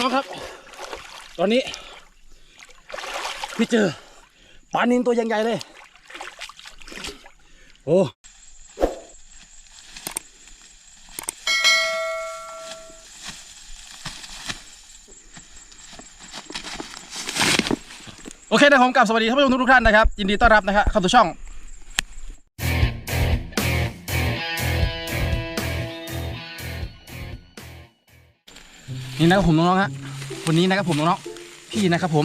น้องครับ ตอนนี้ พี่เจอปลานินตัวยังใหญ่เลย โอ้โอเคนะครับผมกลับสวัสดีท่านผู้ชมทุกท่านนะครับยินดีต้อนรับนะครับเข้าสู่ช่อง นี่นะครับผมน้องๆฮะวันนี้นะครับผมน้องๆพี่นะครับผม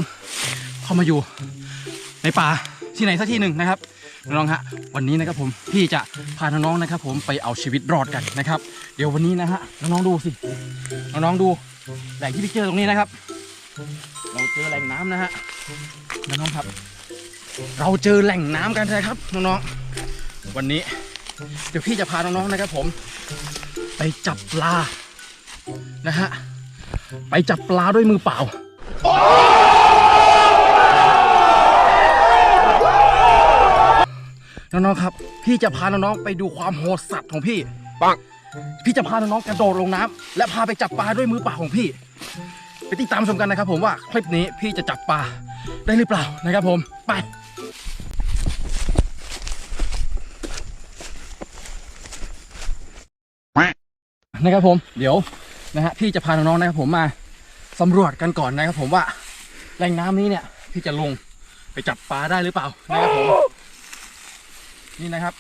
เข้ามาอยู่ในป่าที่ไหนสักที่หนึ่งนะครับน้องๆฮะวันนี้นะครับผมพี่จะพาน้องๆนะครับ ผมไปเอาชีวิตรอดกันนะครับ เดี๋ยววันนี้นะฮะน้องๆดูสิน้องๆดูแหล่งที่พี่เจอตรงนี้นะครับ เราเจอแหล่งน้ำนะฮะน้องๆครับ เราเจอแหล่งน้ำกันนะครับน้องๆวันนี้ เดี๋ยวพี่จะพาน้องๆนะครับ ผม ไปจับปลานะฮะ ไปจับปลาด้วยมือเปล่า น้องๆครับ พี่จะพาน้องๆไปดูความโหดสัตว์ของพี่ปังพี่จะพาน้องๆกระโดดลงน้ำและพาไปจับปลาด้วยมือเปล่าของพี่ ไปติดตามชมกันนะครับ ผมว่าคลิปนี้พี่จะจับปลาได้หรือเปล่านะครับ ผมไปนะครับผม เดี๋ยว นะฮะพี่จะพาน้องๆนะครับผมมาสำรวจกันก่อนนะครับผมว่าแหล่งน้ำนี้เนี่ยพี่จะลงไปจับปลาได้หรือเปล่านะครับผมนี่นะครับ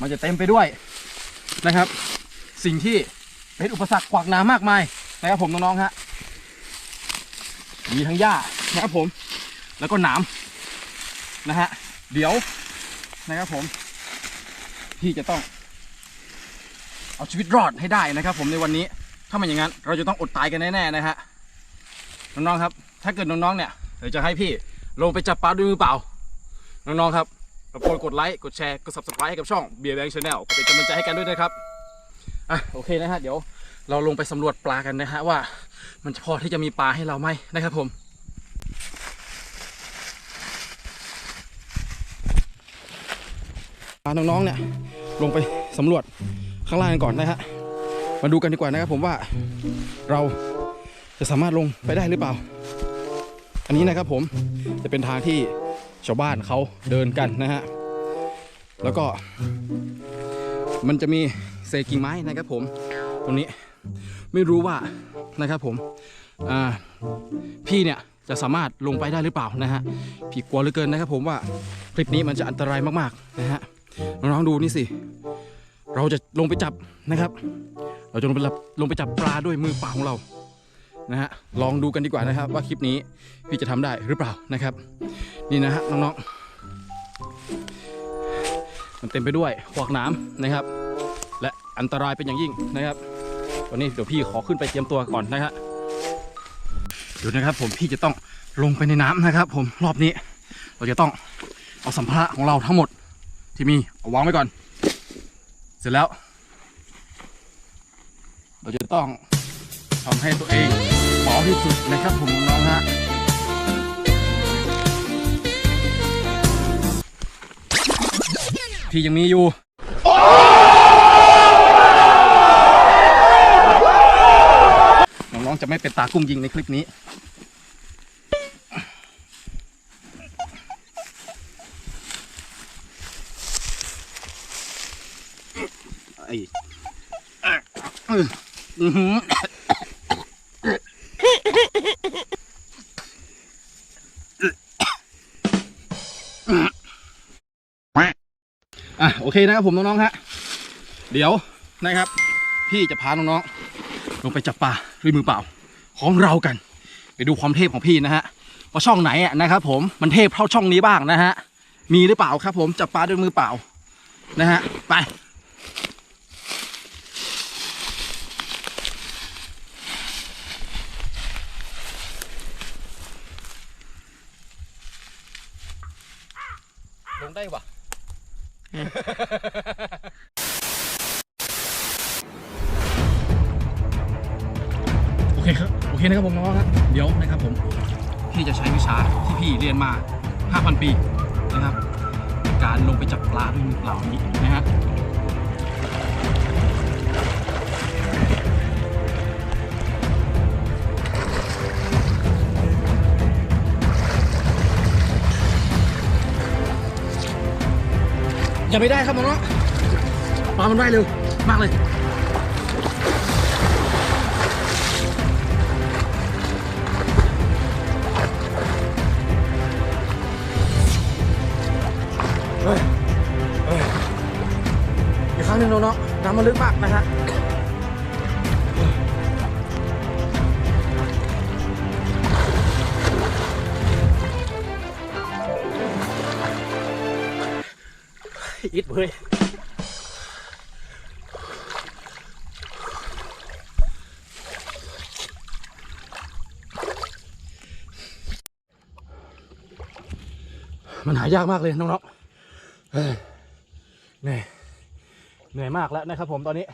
มันจะเต็มไปด้วยนะครับ สิ่งที่เป็นอุปสรรคขวากหน้ำมากมายนะครับผมน้องๆฮะมีทั้งหญ้านะครับผม แล้วก็หนามนะฮะเดี๋ยวนะครับผมพี่จะต้อง เอาชีวิตรอดให้ได้นะครับผมในวันนี้ ถ้าไม่อย่างนั้น เราจะต้องอดตายกันแน่ๆนะฮะน้องๆครับ ถ้าเกิดน้องๆเนี่ยเดี๋ยวจะให้พี่ลงไปจับปลาด้วยมือเปล่า น้องๆครับรบกวนกดไลค์กดแชร์กด subscribe ให้กับช่องเบียร์แบงค์ชาแนลเป็นกำลังใจให้กันด้วยนะครับอะโอเคนะฮะเดี๋ยวเราลงไปสำรวจปลากันนะฮะว่า มันจะพอที่จะมีปลาให้เราไหมนะครับผมพาน้องๆเนี่ยลงไปสำรวจข้างล่างกันก่อนนะฮะ มาดูกันดีกว่านะครับผมว่าเราจะสามารถลงไปได้หรือเปล่า อันนี้นะครับผมจะเป็นทางที่ชาวบ้านเขาเดินกันนะฮะ แล้วก็ มันจะมีเศษกิ่งไม้นะครับผม ตรงนี้ไม่รู้ว่านะครับผมพี่เนี่ยจะสามารถลงไปได้หรือเปล่านะฮะพี่กลัวเหลือเกินนะครับผมว่าคลิปนี้มันจะอันตรายมากๆนะฮะน้องๆดูนี่สิ เราจะลงไปจับนะครับ เราจะลงไปจับลงไปจับปลาด้วยมือเปล่าของเรานะฮะลองดูกันดีกว่านะครับ ว่าคลิปนี้พี่จะทำได้หรือเปล่านะครับ นี่นะฮะน้องๆมันเต็มไปด้วยขวากน้ำนะครับ และอันตรายเป็นอย่างยิ่งนะครับวันนี้เดี๋ยวพี่ขอขึ้นไปเตรียมตัวก่อนนะฮะเดี๋ยวนะครับ ผมพี่จะต้องลงไปในน้ำนะครับ ผมรอบนี้ เราจะต้องเอาสัมภาระของเราทั้งหมดที่มีเอาวางไว้ก่อน เสร็จแล้ว เราจะต้องทำให้ตัวเองเบาที่สุดนะครับผมน้องฮะพี่ยังมีอยู่น้องๆจะไม่เป็นตากุ้งยิงในคลิปนี้ไอ้ อือหืออะโอเคนะครับผมน้องๆฮะ เดี๋ยวนะครับ พี่จะพาน้องๆลงไปจับปลาด้วยมือเปล่า ของเรากัน ไปดูความเทพของพี่นะฮะว่าช่องไหนอะนะครับ ผมมันเทพเท่าช่องนี้บ้างนะฮะมีหรือเปล่าครับ ผมจับปลาด้วยมือเปล่านะฮะไป ได้ปะโอเคครับโอเคนะครับผมน้องครับเดี๋ยวนะครับผมพี่จะใช้วิชาที่พี่เรียนมา 5,000 ปีนะครับ การลงไปจับปลาด้วยมือเปล่านี้นะฮะ จะไม่ได้ครับน้องๆปลามันว่ายเร็วมากเลยเฮ้ยเฮ้ยอีกครั้งหนึ่งน้องๆน้ำมันลึกมากนะฮะ อิดเว้ยมันหายากมากเลยน้องๆเหนื่อยเหนื่อยมากแล้วนะครับผมตอนนี้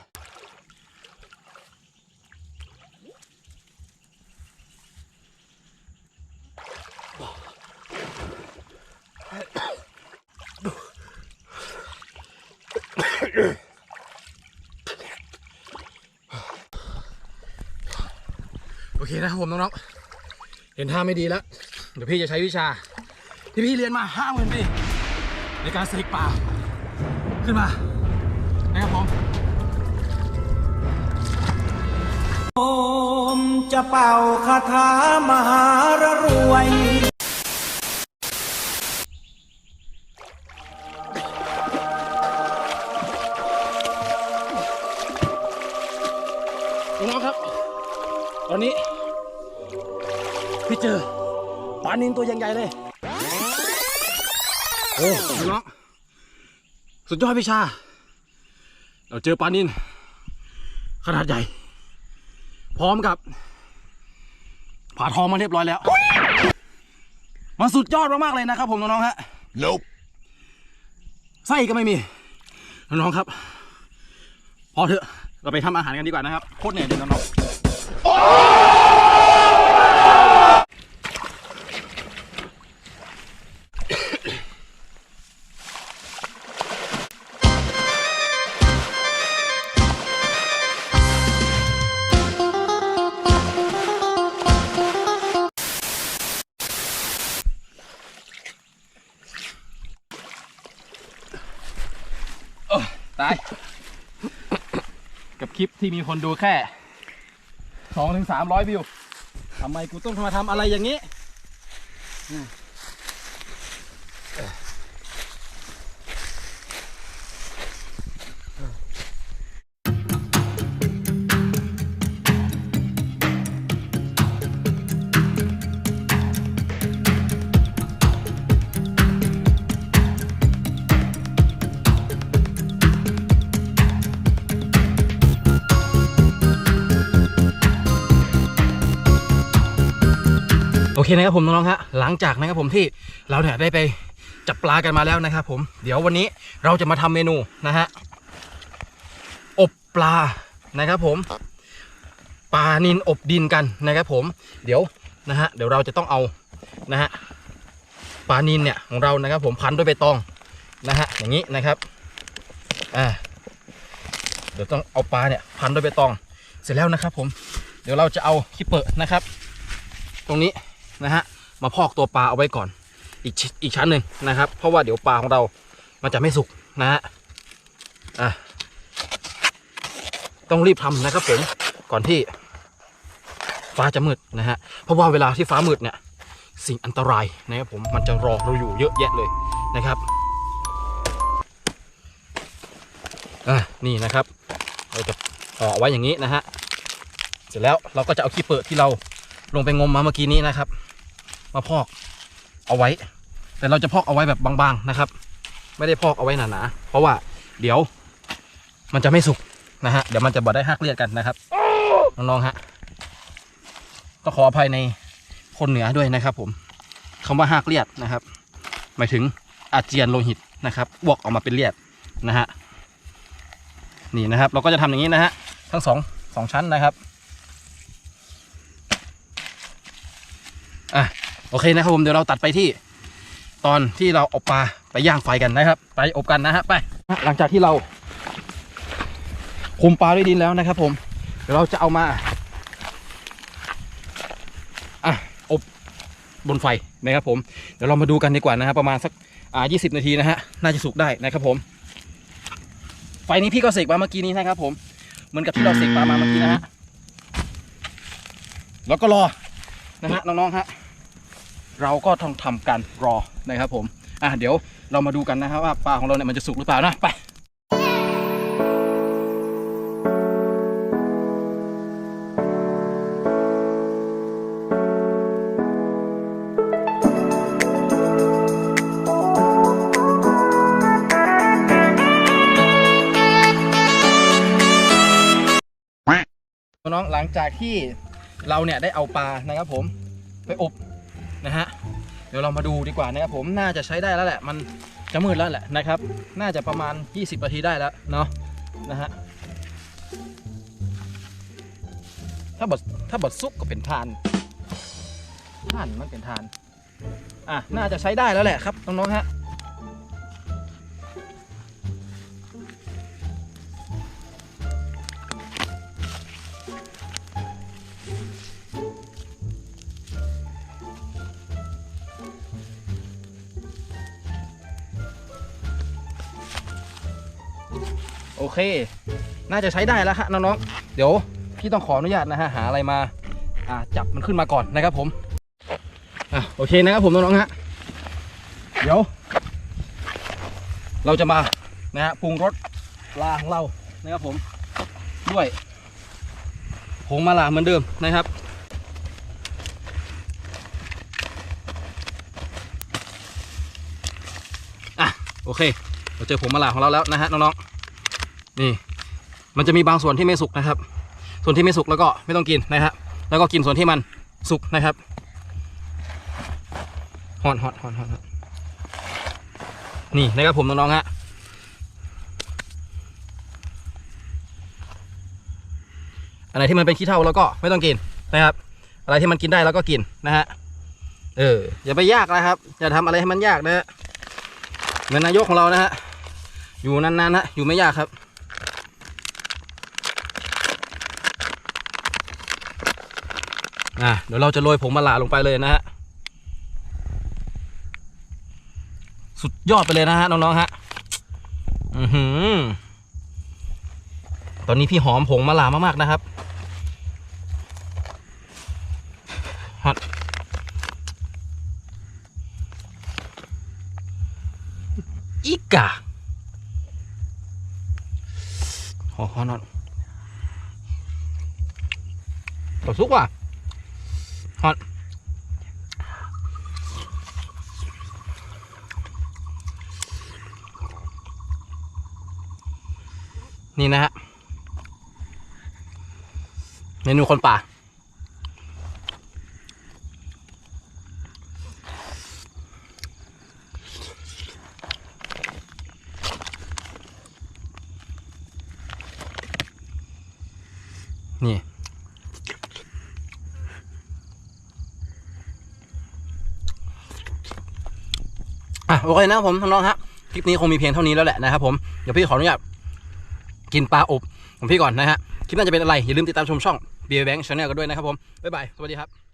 โอเคนะผมน้องๆ เห็นท่าไม่ดีแล้ว เดี๋ยวพี่จะใช้วิชา ที่พี่เรียนมาห้าหมื่นปีในการเสกป่า ขึ้นมา นะครับผมโอมจะเป่าคาถามหารรวย เจอปลานินตัวยังใหญ่เลย โอ้น้องๆสุดยอดพี่ชา เราเจอปลานินขนาดใหญ่ พร้อมกับผ่าทองมาเรียบร้อยแล้ว มันสุดยอดมากๆเลยนะครับผมน้องๆฮะ Nope. ไส้ก็ไม่มี น้องๆครับ พอเถอะ เราไปทำอาหารกันดีกว่านะครับ โคตรเหนื่อยเลยน้องๆ ที่มีคนดูแค่สองถึงสามร้อยวิวทำไมกูต้องมาทำอะไรอย่างนี้ เคนะครับผมน้องๆฮะหลังจากนะครับผมที่เราเนี่ยได้ไปจับปลากันมาแล้วนะครับผมเดี๋ยววันนี้เราจะมาทำเมนูนะฮะอบปลานะครับผมปลานินอบดินกันนะครับผมเดี๋ยวนะฮะเดี๋ยวเราจะต้องเอานะฮะปลานินเนี่ยของเรานะครับ ผมพันด้วยใบตองนะฮะอย่างนี้นะครับอ่าเดี๋ยวต้องเอาปลาเนี่ยพันด้วยใบตองเสร็จแล้วนะครับผมเดี๋ยวเราจะเอาคิปเปอร์นะครับ ตรงนี้ นะฮะมาพอกตัวปลาเอาไว้ก่อน อีกชิอีกชั้นหนึ่งนะครับ เพราะว่าเดี๋ยวปลาของเรามันจะไม่สุกนะฮะอะต้องรีบทำนะครับผมก่อนที่ฟ้าจะมืดนะฮะเพราะว่าเวลาที่ฟ้ามืดเนี่ยสิ่งอันตรายนะครับผมมันจะรอเราอยู่เยอะแยะเลยนะครับอะนี่นะครับ เราจะห่อไว้อย่างนี้นะฮะเสร็จแล้วเราก็จะเอาขี้เปิดที่เราลงไปงมมาเมื่อกี้นี้นะครับ มาพอกเอาไว้ แต่เราจะพอกเอาไว้แบบบางๆนะครับ ไม่ได้พอกเอาไว้หนาๆเพราะว่าเดี๋ยว มันจะไม่สุกนะฮะเดี๋ยวมันจะบ่ได้หักเลียดกันนะครับน้องๆฮะก็ขออภัยในคนเหนือด้วยนะครับ ผมคำว่าหักเลียดนะครับ หมายถึงอาเจียนโลหิตนะครับบวกออกมาเป็นเลียดนะฮะนี่นะครับ เราก็จะทำอย่างนี้นะฮะทั้งสองสองชั้นนะครับ อะ โอเคนะครับผมเดี๋ยวเราตัดไปที่ตอนที่เราเอาปลาไปย่างไฟกันนะครับ ไปอบกันนะฮะไปหลังจากที่เราคุมปลาด้วยดินแล้วนะครับ ผมเดี๋ยวเราจะเอามาอะอบบนไฟนะครับ ผมเดี๋ยวเรามาดูกันดีกว่านะครับประมาณสักอ่า20 นาทีนะฮะน่าจะสุกได้นะครับผมไฟนี้พี่ก็เสกมาเมื่อกี้นี้นะครับ ผมเหมือนกับที่เราเสกปลามาเมื่อกี้นะฮะแล้วก็รอนะฮะน้องๆฮะ เราก็ต้องทำการรอนะครับผมอะเดี๋ยวเรามาดูกันนะครับว่าปลาของเราเนี่ยมันจะสุกหรือเปล่านะไปน้องหลังจากที่เราเนี่ยได้เอาปลานะครับผมไปอบ นะฮะเดี๋ยวเรามาดูดีกว่านะครับผมน่าจะใช้ได้แล้วแหละ มันจะมืดแล้วแหละนะครับ น่าจะประมาณ 20นาทีได้แล้วเนาะนะฮะถ้าบดถ้าบดซุกก็เป็นทานทานมันเป็นทานอะน่าจะใช้ได้แล้วแหละครับน้องๆฮะ โอเค น่าจะใช้ได้แล้วฮะน้องๆ เดี๋ยวพี่ต้องขออนุญาตนะฮะหาอะไรมาอ่าจับมันขึ้นมาก่อนนะครับผมอะโอเคนะครับผมน้องๆฮะเดี๋ยว เราจะมานะฮะปรุงรสปลาของเรานะครับผม ด้วยผงมาลาเหมือนเดิมนะครับอะโอเค เราเจอผงมะลาของเราแล้วนะฮะน้องๆ นี่ มันจะมีบางส่วนที่ไม่สุกนะครับ ส่วนที่ไม่สุกแล้วก็ไม่ต้องกินนะครับแล้วก็กินส่วนที่มันสุกนะครับฮอนฮอนฮอนฮอนฮอนนี่นะครับผมน้องๆฮะอะไรที่มันเป็นขี้เถ้าแล้วก็ไม่ต้องกินนะครับ อะไรที่มันกินได้แล้วก็กินนะฮะเอออย่าไปยากนะครับ อย่าทำอะไรให้มันยากนะฮะเหมือนนายกของเรานะฮะอยู่นานๆนะอยู่ไม่ยากครับ อะเดี๋ยวเราจะโรยผงมะลาลงไปเลยนะฮะสุดยอดไปเลยนะฮะน้องๆฮะอือหือตอนนี้พี่หอมผงมะลามากๆนะครับฮอตอีกาขอขอนอนต่อซุกว่ะ นี่นะฮะเมนูคนป่า นี่ อะ โอเคนะครับผมน้องๆฮะคลิปนี้คงมีเพียงเท่านี้แล้วแหละนะครับผม เดี๋ยวพี่ขออนุญาต กินปลาอบของพี่ก่อนนะฮะ คลิปน่าจะเป็นอะไร อย่าลืมติดตามชมช่อง b บียร์แบงค์ชาแนลกันด้วยนะครับผม บ๊ายบาย สวัสดีครับ